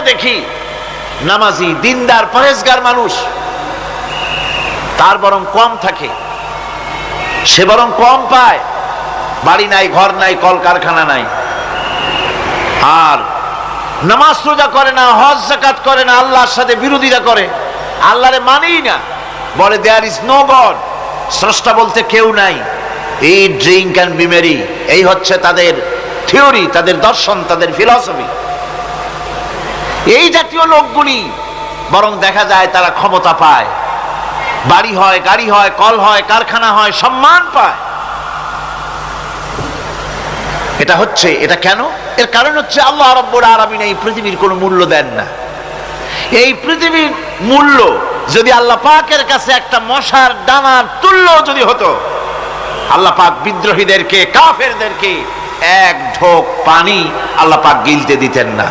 আমরা দেখি, নামাজি, দিনদার, পরেজগার মানুষ। তার বরং কম থাকে। সে বরং কম পায়। বাড়ি নাই, ঘর নাই, কলকারখানা নাই। আর নামাজ রোজা করে না, হজ জাকাত করে না, আল্লাহর সাথে বিরোধিতা করে। আল্লাহরে মানেই না। বলে দেয়ার ইজ নো গড স্রষ্টা বলতে, কেউ নাই। এই ড্রিঙ্ক অ্যান্ড বিমেরি এই হচ্ছে তাদের থিওরি তাদের দর্শন, তাদের ফিলসফি এই জাতীয় লোকগুলি, বরং দেখা যায় তারা ক্ষমতা পায়। বাড়ি হয়, গাড়ি হয়, কল হয়, কারখানা হয়, সম্মান পায়। এটা হচ্ছে, এটা কেন? এর কারণ হচ্ছে আল্লাহ রব্বুর আলমিন এই পৃথিবীর কোনো মূল্য দেন না। এই পৃথিবীর মূল্য যদি আল্লাহ পাকের কাছে একটা মশার ডানার তুল্য যদি হতো, আল্লাহ পাক বিদ্রোহীদেরকে, কাফেরদেরকে এক ঢোক পানি আল্লাহ পাক গিলতে দিতেন না।